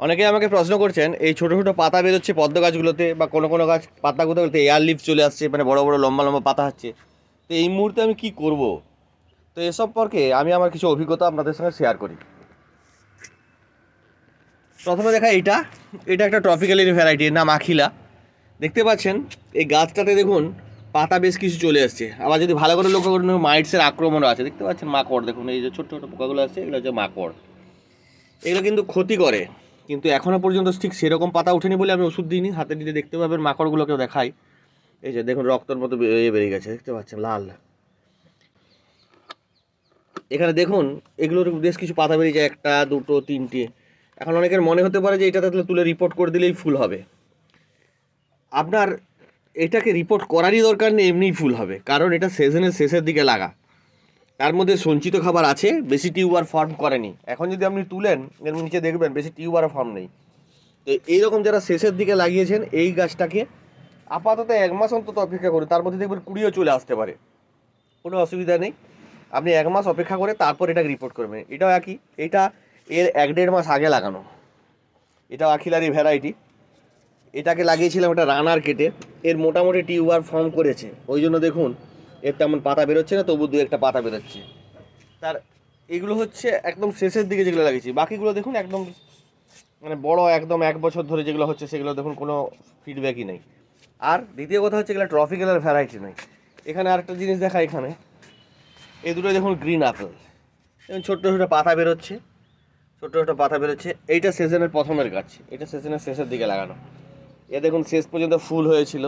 অনেকে আমাকে প্রশ্ন করছেন, এই ছোটো ছোটো পাতা বেরোচ্ছে পদ্ম গাছগুলোতে বা কোনো কোনো গাছ পাতাগুলোতে এয়ার লিফ চলে আসছে মানে বড় বড় লম্বা লম্বা পাতা হচ্ছে। তো এই মুহূর্তে আমি কি করব? তো এ সম্পর্কে আমি আমার কিছু অভিজ্ঞতা আপনাদের সঙ্গে শেয়ার করি। প্রথমে দেখা এটা এটা একটা ট্রপিক্যালের ভ্যারাইটির নাম আখিলা। দেখতে পাচ্ছেন, এই গাছটাতে দেখুন, পাতা বেশ কিছু চলে আসছে। আবার যদি ভালো করে লক্ষ্য করুন মাইটসের আক্রমণও আছে। দেখতে পাচ্ছেন, মাকড়। দেখুন, এই যে ছোট্ট ছোটো পোকাগুলো আছে এগুলো হচ্ছে মাকড়। এগুলো কিন্তু ক্ষতি করে। কিন্তু এখনও পর্যন্ত ঠিক সেরকম পাতা ওঠেনি বলে আমি ওষুধ দিইনি। হাতে দিতে দেখতে পাবেন, মাকড়গুলোকেও দেখাই। এই যে দেখুন, রক্তর মতো বেরিয়ে বেরিয়ে গেছে, দেখতে পাচ্ছেন, লাল। এখানে দেখুন, এগুলোর বেশ কিছু পাতা বেরিয়ে যায়, একটা, দুটো, তিনটে। এখন অনেকের মনে হতে পারে যে এটা তাহলে তুলে রিপোর্ট করে দিলেই ফুল হবে। আপনার এটাকে রিপোর্ট করারই দরকার নেই, এমনিই ফুল হবে। কারণ এটা সিজনের শেষের দিকে লাগা। তার মধ্যে সঞ্চিত খাবার আছে, বেশি টিউবার ফর্ম করেনি। এখন যদি আপনি তুলেন, এর নিচে দেখবেন বেশি টিউবার ফর্ম নেই। তো এইরকম যারা শেষের দিকে লাগিয়েছেন, এই গাছটাকে আপাতত এক মাস অন্তত অপেক্ষা করুন, তার মধ্যে দেখবেন কুড়িও চলে আসতে পারে। কোনো অসুবিধা নেই। আপনি এক মাস অপেক্ষা করে তারপর এটাকে রিপোর্ট করবেন। এটাও একই, এটা এর এক দেড় মাস আগে লাগানো। এটাও আখিলারি ভ্যারাইটি এটাকে লাগিয়েছিলাম একটা রানার কেটে, এর মোটামুটি টিউবার ফর্ম করেছে। ওই জন্য দেখুন এর তেমন পাতা বেরোচ্ছে না, তবু দু একটা পাতা বেরোচ্ছে। তার এগুলো হচ্ছে একদম শেষের দিকে যেগুলো লাগিয়েছি। বাকিগুলো দেখুন একদম মানে বড় একদম এক বছর ধরে যেগুলো হচ্ছে, সেগুলো দেখুন কোনো ফিডব্যাকই নেই। আর দ্বিতীয় কথা হচ্ছে এগুলো ট্রফিক্যালের ভ্যারাইটি নয় এখানে আরেকটা জিনিস দেখা এখানে। এই দুটো দেখুন গ্রিন আপেল দেখুন ছোট্ট ছোটো পাতা বেরোচ্ছে, ছোট্ট ছোটো পাতা বেরোচ্ছে। এইটা সিজনের প্রথমের গাছ। এটা সিজনের শেষের দিকে লাগানো। এ দেখুন শেষ পর্যন্ত ফুল হয়েছিল।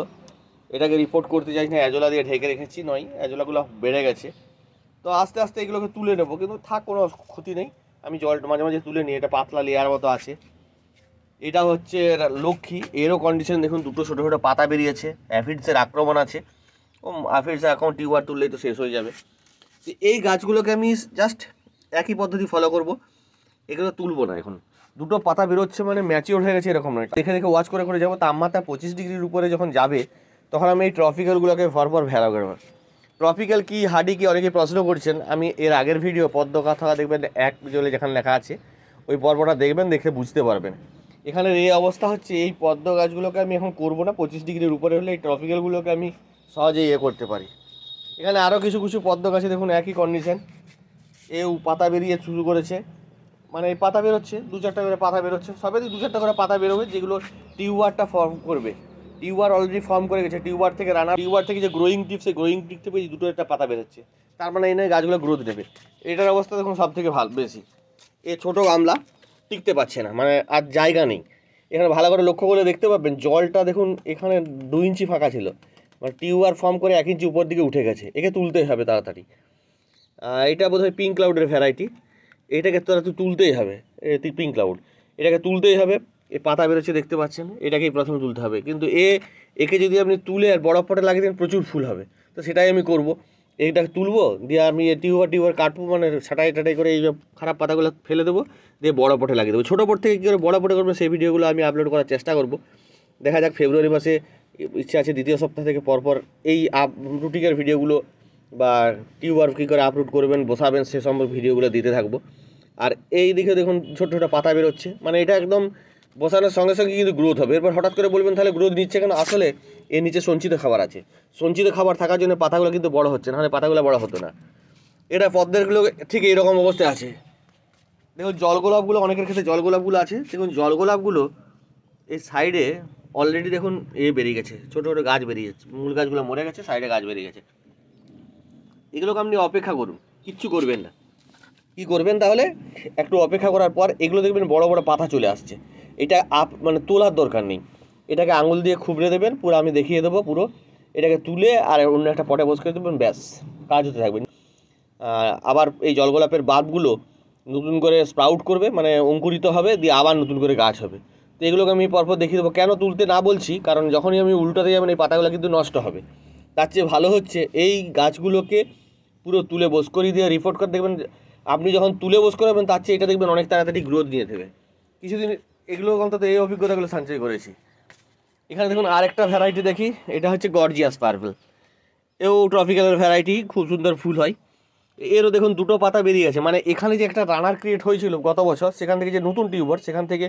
এটাকে রিপোর্ট করতে চাইছি না, অ্যাজোলা দিয়ে ঢেকে রেখেছি, নয়, অ্যাজোলাগুলো বেড়ে গেছে। তো আস্তে আস্তে এগুলোকে তুলে নেব, কিন্তু থাক, কোনো ক্ষতি নেই। আমি জল মাঝে মাঝে তুলে নিই, এটা পাতলা লেয়ার মতো আছে। এটা হচ্ছে লক্ষ্মী এরও কন্ডিশন দেখুন, দুটো ছোটো ছোটো পাতা বেরিয়েছে অ্যাফিডসের আক্রমণ আছে। ও অ্যাফিডসের অ্যাকাউন্ট টিউবার তুললেই তো শেষ হয়ে যাবে। তো এই গাছগুলোকে আমি জাস্ট একই পদ্ধতি ফলো করব। এগুলো তুলবো না এখন। দুটো পাতা বেরোচ্ছে মানে ম্যাচিওর হয়ে গেছে এরকম নয়। দেখে দেখে ওয়াচ করে করে যাব, তাপমাত্রা পঁচিশ ডিগ্রির উপরে যখন যাবে তখন আমি এই ট্রপিক্যালগুলোকে ভরভর ভেড়া করব ট্রপিক্যাল কি, হাডি কি অনেকে প্রশ্ন করছেন। আমি এর আগের ভিডিও পদ্ম কথা, দেখবেন এক জলে যেখানে লেখা আছে, ওই পর্বটা দেখবেন, দেখে বুঝতে পারবেন। এখানে এই অবস্থা হচ্ছে, এই পদ্ম গাছগুলোকে আমি এখন করব না, পঁচিশ ডিগ্রির উপরে হলে এই ট্রপিক্যালগুলোকে আমি সহজেই ইয়ে করতে পারি। এখানে আরও কিছু কিছু পদ্ম গাছে দেখুন একই কন্ডিশন এও পাতা বেরিয়ে শুরু করেছে। মানে এই পাতা বেরোচ্ছে, দু চারটা করে পাতা বেরোচ্ছে। সবেরই দু চারটা করে পাতা বেরোবে, যেগুলো টিউবারটা ফর্ম করবে। টিউবার অলরেডি ফর্ম করে গেছে, টিউবার থেকে রানা টিউবার থেকে যে গ্রোয়িং টিপ সেই গ্রোয়িং টিপ থেকে দুটো একটা পাতা বেরোচ্ছে। তার মানে এই নয় গাছগুলো গ্রোথ দেবে। এটার অবস্থা দেখুন সব থেকে ভালো, বেশি। এ ছোটো গামলা টিকতে পারছে না মানে আর জায়গা নেই। এখানে ভালো করে লক্ষ্য করে দেখতে পাবেন, জলটা দেখুন এখানে দু ইঞ্চি ফাঁকা ছিল। মানে টিউবার ফর্ম করে এক ইঞ্চি উপর দিকে উঠে গেছে, একে তুলতেই হবে তাড়াতাড়ি। এটা বোধহয় পিঙ্ক ক্লাউডের ভ্যারাইটি এটাকে তো তুলতেই হবে পিঙ্ক ক্লাউড এটাকে তুলতেই হবে। এ পাতা বেরোচ্ছে দেখতে পাচ্ছেন, এটাকেই প্রথমে তুলতে হবে। কিন্তু এ, একে যদি আপনি তুলে আর বড় পটে লাগিয়ে দেন, প্রচুর ফুল হবে। তো সেটাই আমি করব। এইটাকে তুলবো, দিয়ে আমি টিউবার টিউবার কাটবো মানে ছাটাই টাটাই করে এই খারাপ পাতাগুলো ফেলে দেবো, দিয়ে বড় পটে লাগিয়ে দেবো। ছোটো পট থেকে কী করে বড় পটে করব, সেই ভিডিওগুলো আমি আপলোড করার চেষ্টা করব। দেখা যাক ফেব্রুয়ারি মাসে ইচ্ছা আছে দ্বিতীয় সপ্তাহ থেকে পরপর এই আপ, রুটিকের ভিডিওগুলো বা টিউবার কী করে আপলোড করবেন, বসাবেন, সে সম্পর্কে ভিডিওগুলো দিতে থাকব। আর এই দিকে দেখুন, ছোটো ছোটো পাতা বেরোচ্ছে। মানে এটা একদম বসানোর সঙ্গে সঙ্গে কিন্তু গ্রোথ হবে। এরপর হঠাৎ করে বলবেন তাহলে গ্রোথ নিচ্ছে কেন? আসলে এর নিচে সঞ্চিত খাবার আছে। সঞ্চিত খাবার থাকার জন্য পাতাগুলো কিন্তু বড় হচ্ছে, নাহলে পাতাগুলো বড় হতো না। এটা পদ্মেরগুলো ঠিক এইরকম অবস্থায় আছে। দেখুন, জল গোলাপগুলো অনেকের ক্ষেত্রে জল গোলাপগুলো আছে। দেখুন, জল গোলাপগুলো এই সাইডে অলরেডি দেখুন এ বেরিয়ে গেছে। ছোটো ছোটো গাছ বেরিয়ে যাচ্ছে। মূল গাছগুলো মরে গেছে সাইডে গাছ বেরিয়ে গেছে। এগুলোকে আপনি অপেক্ষা করুন, কিচ্ছু করবেন না। কি করবেন তাহলে? একটু অপেক্ষা করার পর এগুলো দেখবেন বড় বড় পাতা চলে আসছে। এটা আপ মানে তোলার দরকার নেই। এটাকে আঙুল দিয়ে খুবড়ে দেবেন, পুরো আমি দেখিয়ে দেবো পুরো। এটাকে তুলে আর অন্য একটা পটে বস করে দেবেন, ব্যাস, কাজ হতে থাকবে। আবার এই জলগোলাপের বাল্বগুলো নতুন করে স্প্রাউট করবে মানে অঙ্কুরিত হবে, দিয়ে আবার নতুন করে গাছ হবে। তো এগুলোকে আমি পরপর দেখিয়ে দেবো। কেন তুলতে না বলছি, কারণ যখনই আমি উল্টাতে যাবেন, এই পাতাগুলো কিন্তু নষ্ট হবে। তার চেয়ে ভালো হচ্ছে এই গাছগুলোকে পুরো তুলে বোস করিয়ে দিয়ে রিপোর্ট করে দেখবেন আপনি যখন তুলে বোস করাবেন, তার চেয়ে এটা দেখবেন অনেক তাড়াতাড়ি গ্রোথ নিয়ে দেবে কিছুদিন এগুলো অন্তত এই অভিজ্ঞতাগুলো সঞ্চয় করেছি। এখানে দেখুন আরেকটা ভ্যারাইটি দেখি, এটা হচ্ছে গর্জিয়াস পার্পল এও ট্রপিক্যালের ভ্যারাইটি খুব সুন্দর ফুল হয়। এরও দেখুন দুটো পাতা বেরিয়ে গেছে। মানে এখানে যে একটা রানার ক্রিয়েট হয়েছিল গত বছর, সেখান থেকে যে নতুন টিউবার সেখান থেকে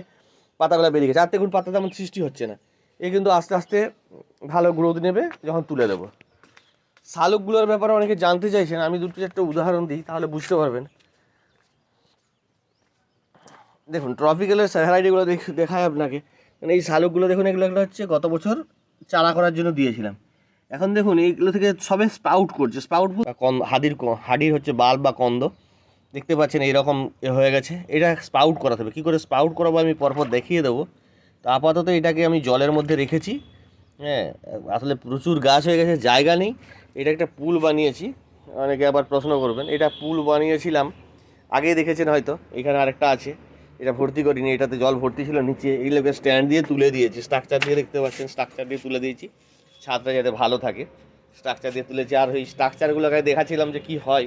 পাতাগুলো বেরিয়ে গেছে। আর দেখুন পাতা তেমন সৃষ্টি হচ্ছে না। এ কিন্তু আস্তে আস্তে ভালো গ্রোথ নেবে যখন তুলে দেবো। শালুকগুলোর ব্যাপারে অনেকে জানতে চাইছেন, আমি দুটো চারটে উদাহরণ দিই, তাহলে বুঝতে পারবেন। দেখুন ট্রপিক্যালের ভ্যারাইটিগুলো দেখায় আপনাকে। মানে এই শালুকগুলো দেখুন, এগুলো একটা হচ্ছে গত বছর চারা করার জন্য দিয়েছিলাম। এখন দেখুন, এইগুলো থেকে সবে স্পাউট করছে। স্পাউট হাদির ক- হাডির হচ্ছে বাল্ব বা কন্দ। দেখতে পাচ্ছেন এইরকম হয়ে গেছে। এটা স্পাউট করাতে হবে। কী করে স্পাউট করাবো আমি পরপর দেখিয়ে দেবো। তো আপাতত এটাকে আমি জলের মধ্যে রেখেছি। হ্যাঁ আসলে প্রচুর গাছ হয়ে গেছে, জায়গা নেই। এটা একটা পুল বানিয়েছি। অনেকে আবার প্রশ্ন করবেন, এটা পুল বানিয়েছিলাম। আগে দেখেছেন হয়তো, এখানে আরেকটা আছে। এটা ভর্তি করিনি, এটাতে জল ভর্তি ছিল, নিচে এইগুলোকে স্ট্যান্ড দিয়ে তুলে দিয়েছি স্ট্রাকচার দিয়ে দেখতে পাচ্ছেন স্ট্রাকচার দিয়ে তুলে দিয়েছি, ছাদটা যাতে ভালো থাকে স্ট্রাকচার দিয়ে তুলেছি, আর ওই স্ট্রাকচারগুলোকে দেখাচ্ছিলাম যে কি হয়,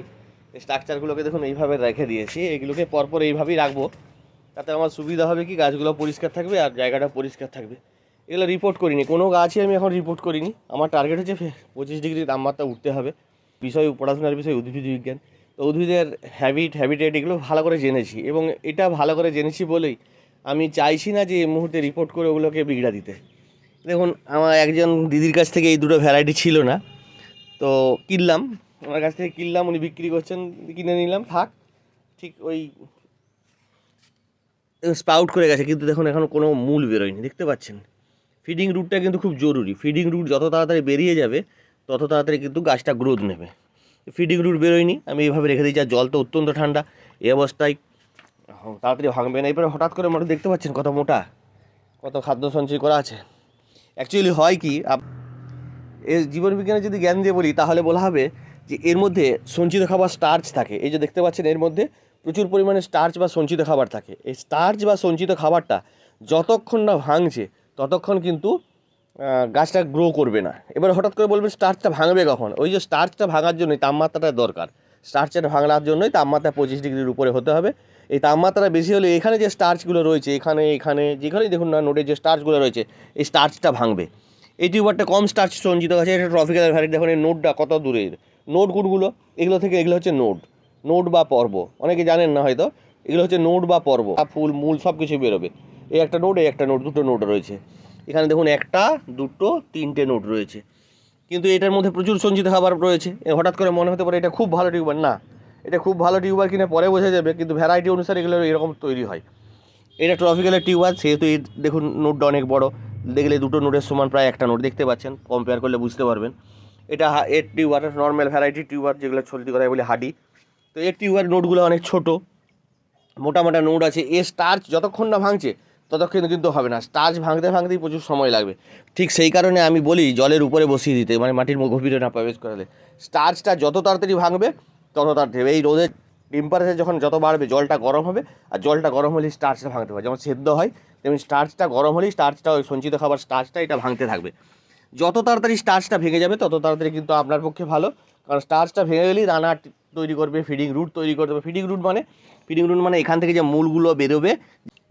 এই স্ট্রাকচারগুলোকে দেখুন, এইভাবে রেখে দিয়েছি, এগুলোকে পরপর এইভাবেই রাখব, তাতে আমার সুবিধা হবে কি, গাছগুলো পরিষ্কার থাকবে আর জায়গাটা পরিষ্কার থাকবে। এগুলো রিপোর্ট করিনি, কোনো গাছই আমি এখন রিপোর্ট করিনি, আমার টার্গেট হচ্ছে পঁচিশ ডিগ্রি তাপমাত্রা উঠতে হবে, বিষয় পড়াশোনার বিষয়, উদ্ভিদ বিজ্ঞান। উদ্ভিদের হ্যাবিট হ্যাবিটেট এগুলো ভালো করে জেনেছি এবং এটা ভালো করে জেনেছি বলেই আমি চাইছি না যে এই মুহূর্তে রিপোর্ট করে ওগুলোকে বিগড়া দিতে। দেখুন, আমার একজন দিদির কাছ থেকে এই দুটো ভ্যারাইটি ছিল না, তো কিনলাম ওনার কাছ থেকে কিনলাম, উনি বিক্রি করছেন, কিনে নিলাম, থাক, ঠিক ওই স্পাউট করে গেছে, কিন্তু দেখুন এখনও কোনো মূল বেরোয়নি, দেখতে পাচ্ছেন। ফিডিং রুটটা কিন্তু খুব জরুরি ফিডিং রুট যত তাড়াতাড়ি বেরিয়ে যাবে, তত তাড়াতাড়ি কিন্তু গাছটা গ্রোথ নেবে। ফিডিং রুট বেরোয়নি। আমি এইভাবে রেখে দিয়েছি, আর জল তো অত্যন্ত ঠান্ডা। এই অবস্থায় তাড়াতাড়ি ভাঙবে না এরপরে হঠাৎ করে মোটা দেখতে পাচ্ছেন কত মোটা, কত খাদ্য সঞ্চয় করা আছে। অ্যাকচুয়ালি হয় কি এর জীবনবিজ্ঞানে যদি জ্ঞান দিয়ে বলি, তাহলে বলা হবে যে এর মধ্যে সঞ্চিত খাবার স্টার্চ থাকে। এই যে দেখতে পাচ্ছেন, এর মধ্যে প্রচুর পরিমাণে স্টার্চ বা সঞ্চিত খাবার থাকে। এই স্টার্চ বা সঞ্চিত খাবারটা যতক্ষণ না ভাঙছে, ততক্ষণ কিন্তু গাছটা গ্রো করবে না। এবার হঠাৎ করে বলবেন স্টার্চটা ভাঙবে কখন? ওই যে স্টার্চটা ভাঙার জন্যই তাপমাত্রাটা দরকার। স্টার্চটা ভাঙার জন্যই তাপমাত্রা পঁচিশ ডিগ্রির উপরে হতে হবে। এই তাপমাত্রা বেশি হলে এখানে যে স্টার্চগুলো রয়েছে, এখানে এখানে, যেখানেই দেখুন না নোটের যে স্টার্চগুলো রয়েছে, এই স্টার্চটা ভাঙবে। এই টিউবারটা কম স্টার্চ সঞ্চিত আছে এটা ট্রফিক্যাল ভ্যারাইটি দেখুন, এই নোটটা কত দূরের নোট গুড়গুলো এগুলো থেকে এগুলো হচ্ছে নোট। নোট বা পর্ব। অনেকে জানেন না হয়তো। এগুলো হচ্ছে নোট বা পর্ব। ফুল, মূল সব কিছু বেরোবে। এই একটা নোট, এই একটা নোট, দুটো নোট রয়েছে। এখানে দেখুন একটা, দুটো, তিনটে নোট রয়েছে। কিন্তু এটার মধ্যে প্রচুর সঞ্চিত খাবার রয়েছে। হঠাৎ করে মনে হতে পারে এটা খুব ভালো টিউবার। না, এটা খুব ভালো টিউবার কিনে পরে বোঝা যাবে, কিন্তু ভ্যারাইটি অনুসারে এগুলো এরকম তৈরি হয়। এটা ট্রফিক্যালের টিউবার, সেহেতু এই দেখুন নোটটা অনেক বড়। দেখলে দুটো নোটের সমান প্রায় একটা নোট দেখতে পাচ্ছেন কম্পেয়ার করলে বুঝতে পারবেন। এটা এর টিউবার নর্মাল ভ্যারাইটি টিউবার যেগুলো চলতি করা বলে হাডি। তো এর টিউবার নোটগুলো অনেক ছোট। মোটা মোটা নোট আছে। এ স্টার্চ যতক্ষণ না ভাঙছে ততক্ষণ কিন্তু হবে না। স্টার্চ ভাঙতে ভাঙতেই প্রচুর সময় লাগবে। ঠিক সেই কারণে আমি বলি, জলের উপরে বসিয়ে দিতে মানে মাটির গভীরে না প্রবেশ করালে। স্টার্চটা যত তাড়াতাড়ি ভাঙবে, তত তাড়াতাড়ি এই রোদের টেম্পারেচার যখন যত বাড়বে, জলটা গরম হবে, আর জলটা গরম হলেই স্টার্চটা ভাঙতে হবে। যেমন সেদ্ধ হয়, তেমনি স্টার্চটা গরম হলেই স্টার্চটা, ওই সঞ্চিত খাবার স্টার্চটা এটা ভাঙতে থাকবে। যত তাড়াতাড়ি স্টার্চটা ভেঙে যাবে, তত তাড়াতাড়ি কিন্তু আপনার পক্ষে ভালো। কারণ স্টার্চটা ভেঙে গেলেই টি- তৈরি করবে ফিডিং রুট তৈরি করতে হবে ফিডিং রুট মানে ফিডিং রুট মানে এখান থেকে যে মূলগুলো বেরোবে,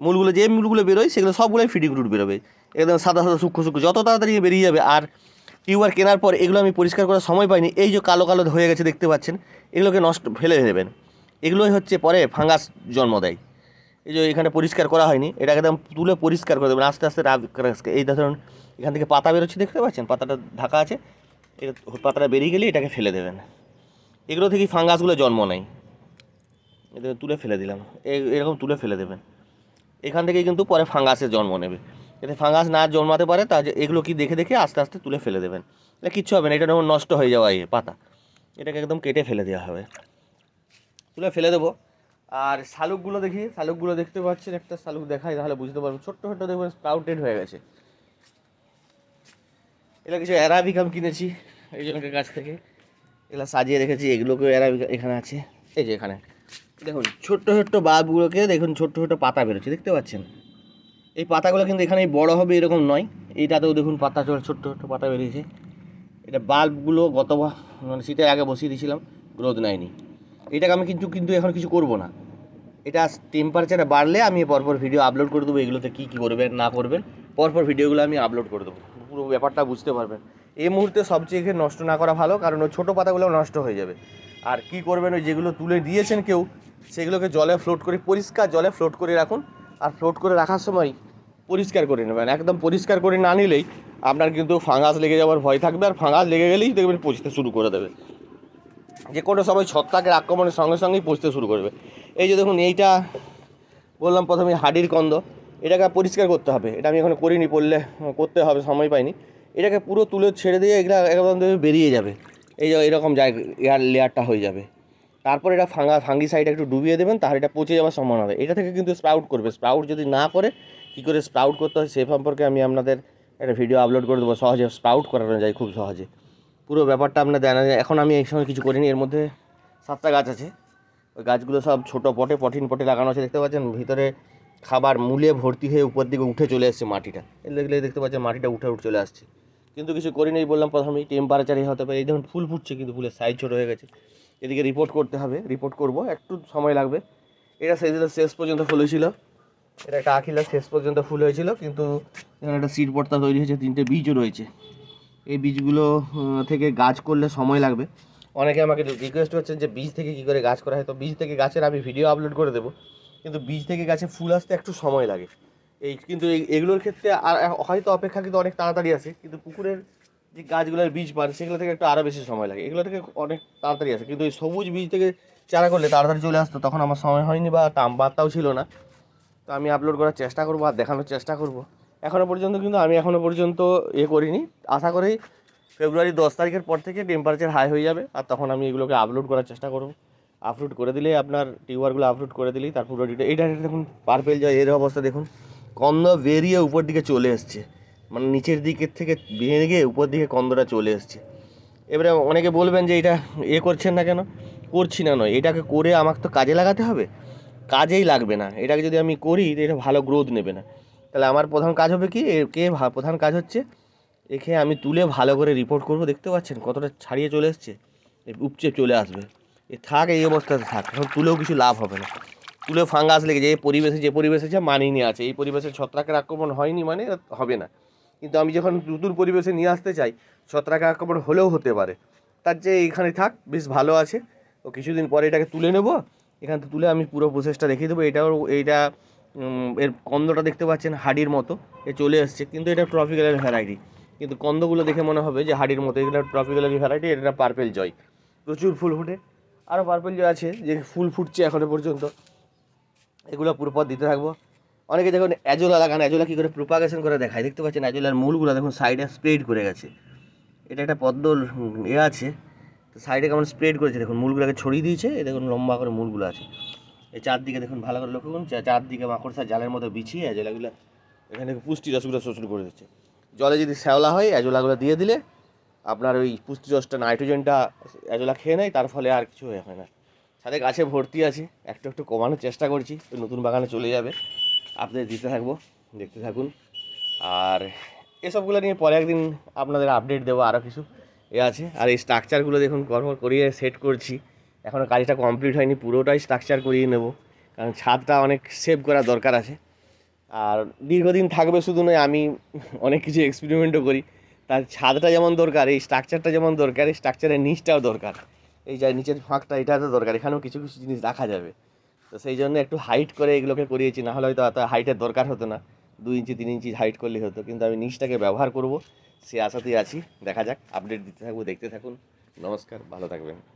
মূলগুলো যে মূলগুলো বেরোয়, সেগুলো সবগুলোই ফিডিং রুট বেরোবে। একদম সাদা সাদা সূক্ষ্ম সূক্ষ্ম, যত তাড়াতাড়ি বেরিয়ে যাবে। আর টিউবার কেনার পর এগুলো আমি পরিষ্কার করার সময় পাইনি। এই যে কালো কালো হয়ে গেছে, দেখতে পাচ্ছেন, এগুলোকে নষ্ট, ফেলে দেবেন। এগুলোই হচ্ছে পরে ফাঙ্গাস জন্ম দেয়। এই যে এখানে পরিষ্কার করা হয়নি, এটাকে একদম তুলে পরিষ্কার করে দেবেন। আস্তে আস্তে এই ধরুন, এখান থেকে পাতা বেরোচ্ছে, দেখতে পাচ্ছেন? পাতাটা ঢাকা আছে, এটা পাতাটা বেরিয়ে গেলে এটাকে ফেলে দেবেন। এগুলো থেকেই ফাঙ্গাসগুলো জন্ম নেয়। এদের তুলে ফেলে দিলাম। এরকম তুলে ফেলে দেবেন এখান থেকেই কিন্তু পরে ফাঙ্গাসের জন্ম নেবে। এতে ফাঙ্গাস না জন্মাতে পারে, তা এগুলো কি দেখে দেখে আস্তে আস্তে তুলে ফেলে দেবেন। এটা কিচ্ছু হবে না, এটা যেমন নষ্ট হয়ে যাওয়া এই পাতা। এটাকে একদম কেটে ফেলে দেওয়া হবে। তুলে ফেলে দেবো। আর শালুকগুলো দেখি, শালুকগুলো দেখতে পাচ্ছেন, একটা শালুক দেখাই, তাহলে বুঝতে পারবেন। ছোট্ট ছোট্ট দেখবেন স্প্রাউটেড হয়ে গেছে। এটা কিছু অ্যারাবিকাম কিনেছি, এই জনকের কাছ থেকে। এগুলো সাজিয়ে রেখেছি, এগুলোকেও এরা এখানে আছে। এই যে এখানে। দেখুন, ছোট্ট ছোট্ট বাল্বগুলোকে দেখুন, ছোট্ট ছোট্ট পাতা বেরোচ্ছে, দেখতে পাচ্ছেন? এই পাতাগুলো কিন্তু এখানেই বড় হবে এরকম নয়। এইটাতেও দেখুন পাতা ছোট, ছোট্ট ছোট্ট পাতা বেরিয়েছে। এটা বাল্বগুলো গত মানে শীতের আগে বসিয়ে দিয়েছিলাম গ্রোথ নেয়নি। এটাকে আমি কিন্তু কিন্তু এখন কিছু করব না। এটা টেম্পারেচারে বাড়লে আমি পরপর ভিডিও আপলোড করে দেবো, এগুলোতে কী কী করবেন, না করবেন। পরপর ভিডিওগুলো আমি আপলোড করে দেবো। পুরো ব্যাপারটা বুঝতে পারবেন। এই মুহূর্তে সবচেয়ে নষ্ট না করা ভালো, কারণ ওই ছোটো পাতাগুলো নষ্ট হয়ে যাবে। আর কি করবেন, ওই যেগুলো তুলে দিয়েছেন কেউ, সেগুলোকে জলে ফ্লোট করে, পরিষ্কার জলে ফ্লোট করে রাখুন। আর ফ্লোট করে রাখার সময় পরিষ্কার করে নেবেন। একদম পরিষ্কার করে না নিলেই আপনার কিন্তু ফাঙ্গাস লেগে যাওয়ার ভয় থাকবে, আর ফাঙ্গাস লেগে গেলেই দেখবেন পচতে শুরু করে দেবে। যে কোনো সময় ছত্রাকের আক্রমণের সঙ্গে সঙ্গেই পচতে শুরু করবে। এই যে দেখুন, এইটা বললাম প্রথমে হাডির কন্দ এটাকে পরিষ্কার করতে হবে। এটা আমি এখন করিনি, পড়লে করতে হবে, সময় পাইনি। এটাকে পুরো তুলে ছেড়ে দিয়ে এগুলা একদম বেরিয়ে যাবে। এই এরকম জায়গা এয়ার লেয়ারটা হয়ে যাবে। তারপর এটা ফাঙ্গা ফাঙ্গি সাইড একটু ডুবিয়ে দেবেন, তাহলে এটা পচে যাওয়ার সম্ভাবনা হবে এটা থেকে কিন্তু স্প্রাউট করবে। স্প্রাউট যদি না করে, কী করে স্প্রাউট করতে হয় সে সম্পর্কে আমি আপনাদের একটা ভিডিও আপলোড করে দেবো। সহজে স্প্রাউট করানো যায় খুব সহজে। পুরো ব্যাপারটা আপনার জানা যায়। এখন আমি এই সময় কিছু করিনি, এর মধ্যে সাতটা গাছ আছে। ওই গাছগুলো সব ছোটো পটে, পটিন পটে লাগানো আছে, দেখতে পাচ্ছেন? ভিতরে খাবার মূলে ভর্তি হয়ে উপর দিকে উঠে চলে এসছে মাটিটা। দেখলে দেখতে পাচ্ছেন মাটিটা উঠে উঠে চলে আসছে। কিন্তু কিছু করিনি বললাম প্রথমেই টেম্পারেচারে হতে পারে। এই দেখুন, ফুল ফুটছে কিন্তু ফুলের সাইজ ছোটো হয়ে গেছে। এদিকে রিপোর্ট করতে হবে রিপোর্ট করব, একটু সময় লাগবে। এটা সেই শেষ পর্যন্ত ফুল হয়েছিল। এটা একটা আখিলা শেষ পর্যন্ত ফুল হয়েছিল, কিন্তু এখানে একটা সিট পর্তা তৈরি হয়েছে, তিনটে বীজও রয়েছে। এই বীজগুলো থেকে গাছ করলে সময় লাগবে। অনেকে আমাকে রিকোয়েস্ট করছেন যে বীজ থেকে কী করে গাছ করা হয়। তো বীজ থেকে গাছের আমি ভিডিও আপলোড করে দেবো। কিন্তু বীজ থেকে গাছে ফুল আসতে একটু সময় লাগে। এই কিন্তু এগুলোর ক্ষেত্রে আর হয়তো অপেক্ষাকৃত অনেক তাড়াতাড়ি আসে কিন্তু পুকুরের যে গাছগুলোর বীজ পান সেগুলো থেকে একটু আরও বেশি সময় লাগে। এগুলো থেকে অনেক তাড়াতাড়ি আসে কিন্তু এই সবুজ বীজ থেকে চারা করলে তাড়াতাড়ি চলে আসতো, তখন আমার সময় হয়নি বা টাম বার্তাও ছিল না। তো আমি আপলোড করার চেষ্টা করব আর দেখানোর চেষ্টা করব। এখনও পর্যন্ত কিন্তু আমি এখনও পর্যন্ত এ করিনি। আশা করি ফেব্রুয়ারি দশ তারিখের পর থেকে টেম্পারেচার হাই হয়ে যাবে, আর তখন আমি এগুলোকে আপলোড করার চেষ্টা করব। আপলোড করে দিলেই আপনার টিউবারগুলো আপলোড করে দিলেই তার পুরো ডিটেল এইটা দেখুন পার্পেল জয় এর অবস্থা দেখুন। কন্দ বেরিয়ে উপর দিকে চলে এসছে। মানে নিচের দিকের থেকে ভেঙে উপর দিকে কন্দটা চলে এসছে। এবারে অনেকে বলবেন যে এটা এ করছেন না কেন? করছি না নয়। এটাকে করে আমাকে তো কাজে লাগাতে হবে? কাজেই লাগবে না। এটাকে যদি আমি করি, তো এটা ভালো গ্রোথ নেবে না। তাহলে আমার প্রধান কাজ হবে কি? একে প্রধান কাজ হচ্ছে? একে আমি তুলে ভালো করে রিপোর্ট করব। দেখতে পাচ্ছেন কতটা ছাড়িয়ে চলে এসছে। উপচে চলে আসবে। এ থাক, এই অবস্থাতে থাক। এখন তুলেও কিছু লাভ হবে না। তুলে ফাঙ্গাস লেগে যে পরিবেশে যে পরিবেশে মানিয়ে নিয়ে আছে, এই পরিবেশে ছত্রাকের আক্রমণ হয়নি মানে হবে না। কিন্তু আমি যখন নতুন পরিবেশে নিয়ে আসতে চাই, ছত্রাকের আক্রমণ হলেও হতে পারে। তার যে এইখানে থাক, বেশ ভালো আছে। ও কিছুদিন পরে এটাকে তুলে নেব। এখান থেকে তুলে আমি পুরো প্রসেসটা দেখিয়ে দেবো। এটাও, এইটা এর কন্দটা দেখতে পাচ্ছেন হাডির মতো। এ চলে এসছে। কিন্তু এটা ট্রপিক্যালের ভ্যারাইটি কিন্তু কন্দগুলো দেখে মনে হবে যে হাডির মতো। এটা ট্রপিক্যালের ভ্যারাইটি এটা পার্পেল জয় প্রচুর ফুল ফুটে। আরও পার্পেল জয় আছে, যে ফুল ফুটছে এখনও পর্যন্ত। এগুলো পুরোপর দিতে থাকব। অনেকে দেখুন অ্যাজোলা লাগান অ্যাজোলা কী করে প্রোপাগেশন করে দেখায়? দেখতে পাচ্ছেন অ্যাজোলার মূলগুলো দেখুন সাইডে স্প্রেড করে গেছে। এটা একটা পদ্ম উম, এ আছে সাইডে কেমন স্প্রেড করেছে? দেখুন মূলগুলোকে ছড়িয়ে দিয়েছে এই দেখুন লম্বা করে মূলগুলো আছে। এই চারদিকে দেখুন ভালো করে লক্ষ্য করুন চারদিকে মাকড়সা জালের মতো বিছিয়ে অ্যাজোলাগুলো এখানে পুষ্টি রসগুলো শোষণ করে দিচ্ছে। জলে যদি শ্যাওলা হয় অ্যাজোলাগুলো দিয়ে দিলে আপনার ওই পুষ্টি রসটা নাইট্রোজেনটা অ্যাজোলা খেয়ে নেয় তার ফলে আর কিছু হয়ে হয় না। সাথে গাছে ভর্তি আছে। একটু একটু কমানোর চেষ্টা করছি ওই নতুন বাগানে চলে যাবে। আপনাদের দিতে থাকব, দেখতে থাকুন। আর এসবগুলো নিয়ে পরে একদিন আপনাদের আপডেট দেবো আরও কিছু। এ আছে। আর এই স্ট্রাকচারগুলো দেখুন কর্ম করিয়ে সেট করছি। এখনও কাজটা কমপ্লিট হয়নি, পুরোটাই স্ট্রাকচার করিয়ে নেব। কারণ ছাদটা অনেক সেভ করার দরকার আছে। আর দীর্ঘদিন থাকবে শুধু নয়, আমি অনেক কিছু এক্সপেরিমেন্টও করি। তার ছাদটা যেমন দরকার, এই স্ট্রাকচারটা যেমন দরকার, এই স্ট্রাকচারের নিচটাও দরকার। এই যে নিচের ফাঁকটা, এটা তো দরকার। এখানেও কিছু কিছু জিনিস রাখা যাবে। তো সেই জন্য একটু হাইট করে এগুলোকে করিয়েছি, না হলে হয়তো এত হাইটের দরকার হতো না। দুই ইঞ্চি, তিন ইঞ্চি হাইট করলেই হতো। কিন্তু আমি নিচটাকে ব্যবহার করব। সে আশাতেই আছি। দেখা যাক আপডেট দিতে থাকব, দেখতে থাকুন। নমস্কার, ভালো থাকবেন।